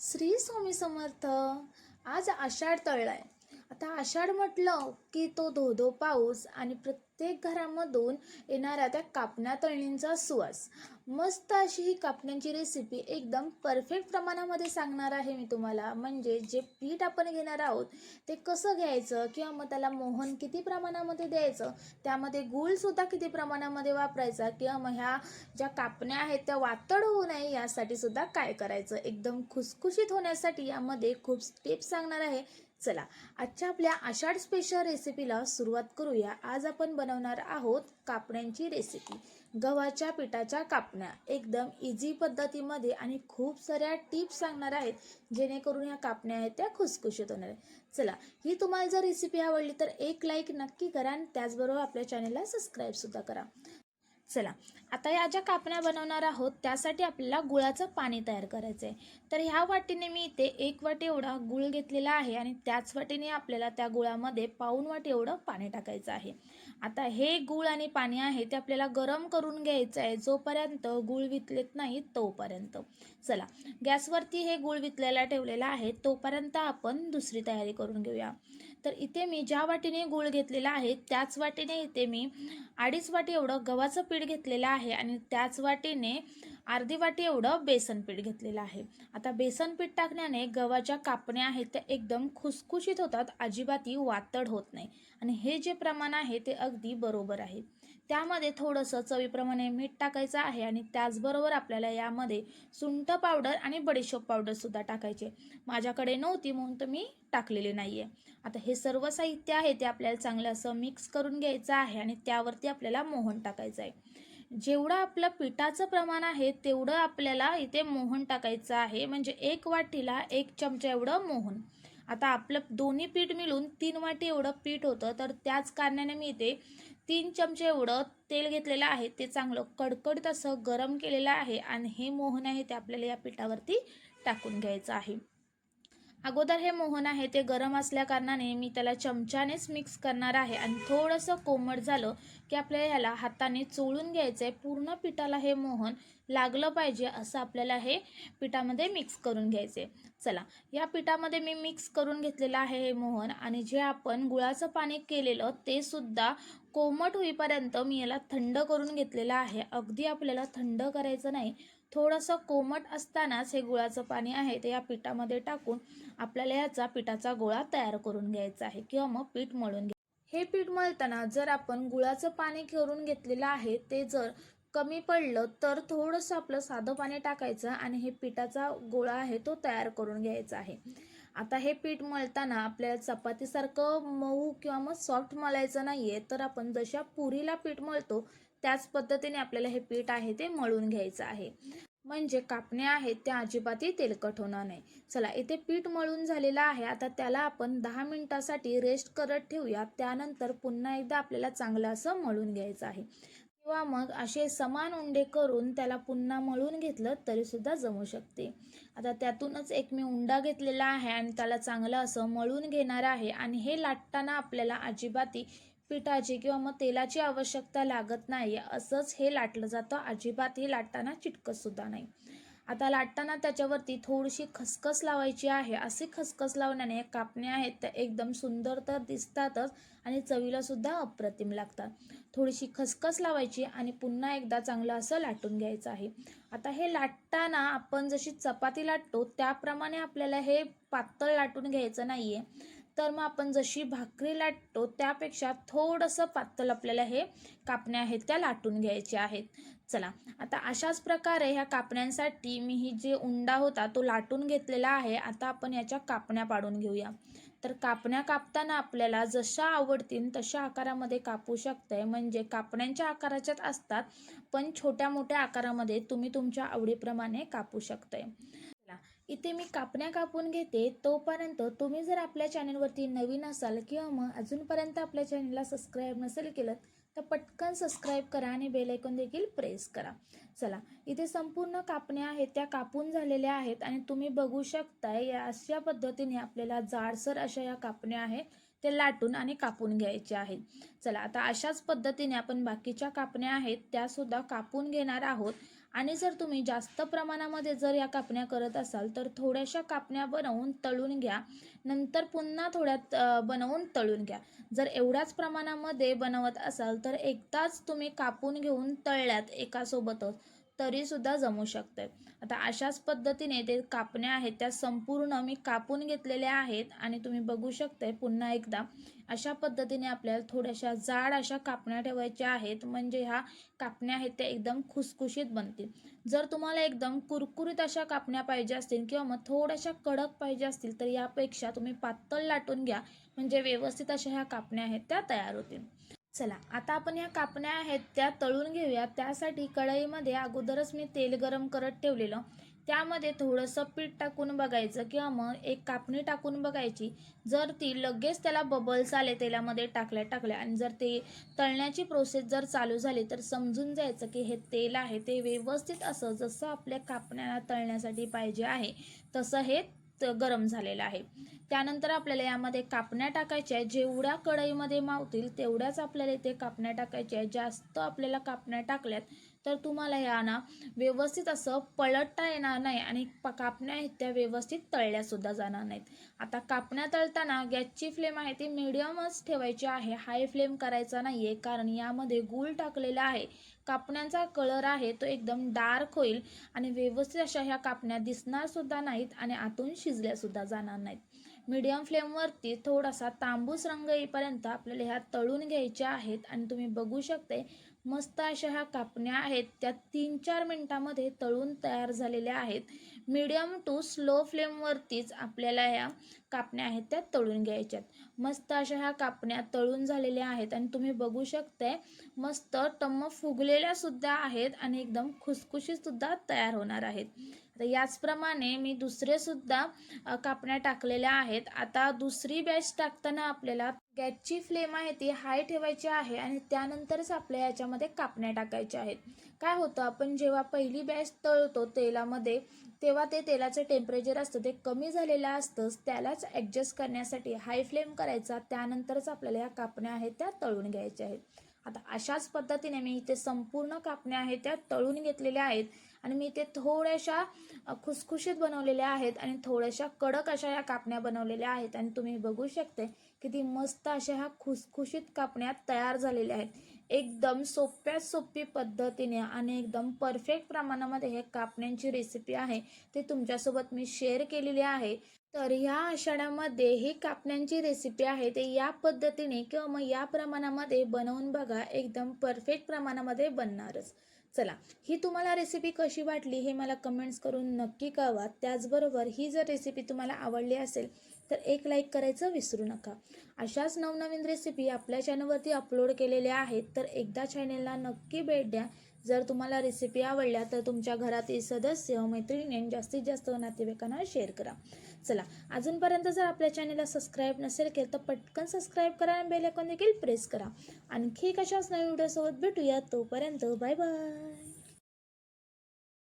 श्री स्वामी समर्थ. आज आषाढ तळलाय आता आषाढ म्हटलं की तो धोधो पाऊस आणि प्रत्येक घरामधून येणाऱ्या त्या कापण्या तळणींचा सुवास. मस्त अशी ही कापण्यांची रेसिपी एकदम परफेक्ट प्रमाणामध्ये सांगणार आहे मी तुम्हाला. म्हणजे जे पीठ आपण घेणार आहोत ते कसं घ्यायचं किंवा मग त्याला मोहन किती प्रमाणामध्ये द्यायचं त्यामध्ये गुळसुद्धा किती प्रमाणामध्ये वापरायचा किंवा मग ह्या ज्या कापण्या आहेत त्या वातड होऊ नये यासाठी सुद्धा काय करायचं? एकदम खुसखुशीत होण्यासाठी यामध्ये खूप टिप्स सांगणार आहे. चला आजच्या आपल्या आषाढ स्पेशल रेसिपीला सुरुवात करूया. आज आपण बनवणार आहोत कापण्यांची रेसिपी गव्हाच्या पिठाच्या कापण्या. एकदम इझी पद्धतीमध्ये आणि खूप साऱ्या टिप्स सांगणार आहेत जेणेकरून या कापण्या आहेत त्या खुसखुशीत होणार आहेत. चला ही तुम्हाला जर रेसिपी आवडली तर एक लाईक नक्की करा आणि त्याचबरोबर आपल्या चॅनलला सबस्क्राईबसुद्धा करा. चला आता या ज्या कापण्या बनवणार आहोत त्यासाठी आपल्याला गुळाचं पाणी तयार करायचं आहे तर ह्या वाटीने मी इथे एक वाटी एवढा गुळ घेतलेला आहे आणि त्याच वाटीने आपल्याला त्या गुळामध्ये पाऊन वाटी एवढं पाणी टाकायचं आहे. आता हे गुळ आणि पाणी आहे ते आपल्याला गरम करून घ्यायचं आहे जोपर्यंत गुळ वितलेत नाही तोपर्यंत. चला गॅसवरती हे गुळ वितलेला ठेवलेला आहे तोपर्यंत आपण दुसरी तयारी करून घेऊया. तर इथे मी ज्या वाटीने गुळ घेतलेला आहे त्याच वाटीने इथे मी अडीच वाटी एवढं गव्हाचं पीठ घेतलेलं आहे आणि त्याच वाटीने अर्धी वाटी एवढं बेसन पीठ घेतलेलं आहे. आता बेसन पीठ टाकण्याने गव्हाच्या कापण्या आहेत त्या एकदम खुसखुशीत होतात अजिबातही वातड होत नाही. आणि हे जे प्रमाण आहे ते अगदी बरोबर आहे. त्यामध्ये थोडंसं चवीप्रमाणे मीठ टाकायचं आहे आणि त्याचबरोबर आपल्याला यामध्ये सुंठ पावडर आणि बडीशोप पावडरसुद्धा टाकायचे. माझ्याकडे नव्हती म्हणून तर मी टाकलेले नाही आहे आता हे सर्व साहित्य आहे ते आपल्याला चांगलं असं मिक्स करून घ्यायचं आहे आणि त्यावरती आपल्याला मोहन टाकायचं आहे. जेवढं आपलं पिठाचं प्रमाण आहे तेवढं आपल्याला इथे मोहन टाकायचं आहे. म्हणजे एक वाटीला एक चमचा एवढं मोहन. आता आपलं दोन्ही पीठ मिळून तीन वाटी एवढं पीठ होतं. तर त्याच कारणाने मी इथे तीन चमचे एवढं तेल घेतलेलं आहे. ते चांगलं कडकडीत असं गरम केलेलं आहे. आणि हे मोहन आहे ते आपल्याला या पिठावरती टाकून घ्यायचं आहे. अगोदर हे मोहन आहे ते गरम असल्या कारणाने मी त्याला चमच्यानेच मिक्स करणार आहे. आणि थोडंसं कोमट झालं की आपल्याला ह्याला हाताने चोळून घ्यायचं आहे पूर्ण पिठाला हे मोहन लागलं पाहिजे असं आपल्याला हे पिठामध्ये मिक्स करून घ्यायचे चला या पिठामध्ये मी मिक्स करून घेतलेलं आहे हे मोहन. आणि जे आपण गुळाचं पाणी केलेलं ते सुद्धा कोमट होईपर्यंत मी याला थंड करून घेतलेलं आहे. अगदी आपल्याला थंड करायचं नाही. थोडंसं कोमट असतानाच हे गुळाचं पाणी आहे ते या पिठामध्ये टाकून आपल्याला याचा पिठाचा गोळा तयार करून घ्यायचा आहे किंवा मग पीठ मळून घ्या. हे पीठ मळताना जर आपण गुळाचं पाणी करून घेतलेलं आहे ते जर कमी पडलं तर थोडंसं आपलं साधं पाणी टाकायचं आणि हे पिठाचा गोळा आहे तो तयार करून घ्यायचा आहे. आता हे पीठ मळताना आपल्याला चपातीसारखं मऊ किंवा मग सॉफ्ट मळायचं नाही आहे तर आपण जशा पुरीला पीठ मळतो त्याच पद्धतीने आपल्याला हे पीठ आहे ते मळून घ्यायचं आहे. म्हणजे कापण्या आहेत त्या अजिबातही तेलकट होणार नाही. चला इथे पीठ मळून झालेलं आहे. आता त्याला आपण दहा मिनिटासाठी रेस्ट करत ठेवूया. त्यानंतर पुन्हा एकदा आपल्याला चांगलं असं मळून घ्यायचं आहे. किंवा मग असे समान उंडे करून त्याला पुन्हा मळून घेतलं तरीसुद्धा जमू शकते. आता त्यातूनच एक मी उंडा घेतलेला आहे आणि त्याला चांगलं असं मळून घेणार आहे आणि हे लाटताना आपल्याला अजिबाती पिठाची किंवा मग तेलाची आवश्यकता लागत नाही असंच हे लाटलं जातं. अजिबात हे लाटताना चिटकतसुद्धा नाही. आता लाटताना त्याच्यावरती थोडीशी खसखस लावायची आहे. अशी खसखस लावण्याने कापण्या आहेत त्या एकदम सुंदर तर दिसतातच आणि चवीला सुद्धा अप्रतिम लागतात. थोडीशी खसखस लावायची आणि पुन्हा एकदा चांगलं असं लाटून घ्यायचं आहे. आता हे लाटताना आपण जशी चपाती लाटतो त्याप्रमाणे आपल्याला हे पातळ लाटून घ्यायचं नाही आहे तर मग आपण जशी भाकरी लाटतो त्यापेक्षा थोडंसं पातळ आपल्याला हे कापण्या आहेत त्या लाटून घ्यायच्या आहेत. चला आता अशाच प्रकारे ह्या कापण्यांसाठी मी ही जे उंडा होता तो लाटून घेतलेला आहे. आता आपण याच्या कापण्या पाडून घेऊया. तर कापण्या कापताना आपल्याला जशा आवडतील तशा आकारामध्ये कापू शकताय. म्हणजे कापण्यांच्या आकाराच्याच असतात पण छोट्या मोठ्या आकारामध्ये तुम्ही तुमच्या आवडीप्रमाणे कापू शकताय. इथे मी कापण्या कापून घेते तोपर्यंत तुम्ही जर आपल्या चॅनलवरती नवीन असाल किंवा मग अजूनपर्यंत आपल्या चॅनलला सबस्क्राईब नसेल केलं तर पटकन सबस्क्राईब करा आणि बेलायकॉन देखील प्रेस करा. चला इथे संपूर्ण कापण्या आहेत त्या कापून झालेल्या आहेत आणि तुम्ही बघू शकताय या अशा पद्धतीने आपल्याला जाडसर अशा या कापण्या आहेत ते लाटून आणि कापून घ्यायचे आहेत. चला आता अशाच पद्धतीने आपण बाकीच्या कापण्या आहेत त्यासुद्धा कापून घेणार आहोत. आणि जर तुम्ही जास्त प्रमाणामध्ये जर या कापण्या करत असाल तर थोड्याशा कापण्या बनवून तळून घ्या. नंतर पुन्हा थोड्यात बनवून तळून घ्या. जर एवढ्याच प्रमाणामध्ये बनवत असाल तर एकदाच तुम्ही कापून घेऊन तळल्यात एकासोबतच. तरीसुद्धा जमू शकते आता अशाच पद्धतीने ते कापण्या आहेत त्या संपूर्ण मी कापून घेतलेल्या आहेत आणि तुम्ही बघू शकताय पुन्हा एकदा अशा पद्धतीने आपल्याला थोड्याशा जाड अशा कापण्या ठेवायच्या आहेत म्हणजे ह्या कापण्या आहेत त्या एकदम खुसखुशीत बनतील. जर तुम्हाला एकदम कुरकुरीत अशा कापण्या पाहिजे असतील किंवा मग थोड्याशा कडक पाहिजे असतील तर यापेक्षा तुम्ही पातळ लाटून घ्या म्हणजे व्यवस्थित अशा ह्या कापण्या आहेत त्या तयार होतील. चला आता आपण ह्या कापण्या आहेत त्या तळून घेऊया. त्यासाठी कढईमध्ये अगोदरच मी तेल गरम करत ठेवलेलं. त्यामध्ये थोडंसं पीठ टाकून बघायचं किंवा मग एक कापणी टाकून बघायची. जर ती लगेच त्याला बबल्स आले तेलामध्ये टाकल्या टाकल्या आणि जर ते तळण्याची प्रोसेस जर चालू झाली तर समजून जायचं की हे तेल आहे ते व्यवस्थित असं जसं आपल्या कापण्याला तळण्यासाठी पाहिजे आहे तसं हे गरम झालेला आहे. त्यानंतर आपल्याला यामध्ये कापण्या टाकायच्या आहेत. जेवढ्या कढईमध्ये मावतील तेवढ्याच आपल्याला इथे कापण्या टाकायच्या आहेत. जास्त आपल्याला कापण्या टाकल्यात तर तुम्हाला ह्या ना व्यवस्थित असं पलटता येणार नाही आणि प- कापण्या आहेत त्या व्यवस्थित तळल्यासुद्धा जाणार नाहीत. आता कापण्या तळताना गॅसची फ्लेम आहे ती मिडियमच ठेवायची आहे. हाय फ्लेम करायचा नाही आहे कारण यामध्ये गूळ टाकलेला आहे. कापण्यांचा कलर आहे तो एकदम डार्क होईल आणि व्यवस्थित अशा ह्या कापण्या दिसणार सुद्धा नाहीत आणि आतून शिजल्या सुद्धा जाणार नाहीत. मीडियम फ्लेमवरती थोडासा तांबूस रंग येईपर्यंत आपल्याला ह्या तळून घ्यायच्या आहेत आणि तुम्ही बघू शकते मस्त अशा ह्या कापण्या आहेत. त्या तीन चार मिनटामध्ये तळून तयार झालेल्या आहेत. मीडियम टू स्लो फ्लेमवरतीच आपल्याला ह्या कापण्या आहेत त्या तळून घ्यायच्यात. मस्त अशा ह्या कापण्या तळून झालेल्या आहेत आणि तुम्ही बघू शकताय मस्त टम्म फुगलेल्या सुद्धा आहेत आणि एकदम खुसखुशीसुद्धा तयार होणार आहेत. आता याचप्रमाणे मी दुसरेसुद्धा कापण्या टाकलेल्या आहेत. आता दुसरी बॅच टाकताना आपल्याला गॅसची फ्लेम आहे ती हाय ठेवायची आहे आणि त्यानंतरच आपल्या याच्यामध्ये कापण्या टाकायच्या आहेत. काय होतं आपण जेव्हा पहिली बॅच तळतो तेलामध्ये तेव्हा ते तेलाचं टेम्परेचर असतं ते कमी झालेलं असतंच त्यालाच ॲडजस्ट करण्यासाठी हाय फ्लेम करायचा त्यानंतरच आपल्याला या कापण्या आहेत त्या तळून घ्यायच्या आहेत. आता अशाच पद्धतीने मी इथे संपूर्ण कापण्या आहेत त्या तळून घेतलेल्या आहेत आणि मी इथे थोड्याशा खुसखुशीत बनवलेल्या आहेत आणि थोड्याशा कडक अशा या कापण्या बनवलेल्या आहेत आणि तुम्ही बघू शकते किती मस्त अशा ह्या खुसखुशीत कापण्या तयार झालेल्या आहेत. एकदम सोप्यात सोपी पद्धतीने आणि एकदम परफेक्ट प्रमाणामध्ये हे कापण्यांची रेसिपी आहे. ते तुमच्यासोबत मी शेअर केलेली आहे. तर ह्या आषाढामध्ये ही कापण्यांची रेसिपी आहे. ते या पद्धतीने किंवा मग या प्रमाणामध्ये बनवून बघा. एकदम परफेक्ट प्रमाणामध्ये बनणारच. चला ही तुम्हाला रेसिपी कशी वाटली हे मला कमेंट्स करून नक्की कळवा. त्याचबरोबर ही जर रेसिपी तुम्हाला आवडली असेल तर एक लाईक करायचं विसरू नका. अशाच नवनवीन रेसिपी आपल्या चॅनलवरती अपलोड केलेल्या आहेत तर एकदा चॅनेलला नक्की भेट द्या. जर तुम्हाला रेसिपी आवडल्या तर तुमच्या घरातील सदस्य मैत्रिणी आणि जास्तीत जास्त नातेवाईकांना शेअर करा. चला अजूनपर्यंत जर आपल्या चॅनलला सबस्क्राईब नसेल केलं तर पटकन सबस्क्राईब करा आणि बेल आयकॉन देखील प्रेस करा. आणखी कशाच नवीन व्हिडिओसोबत भेटूया. तोपर्यंत बाय बाय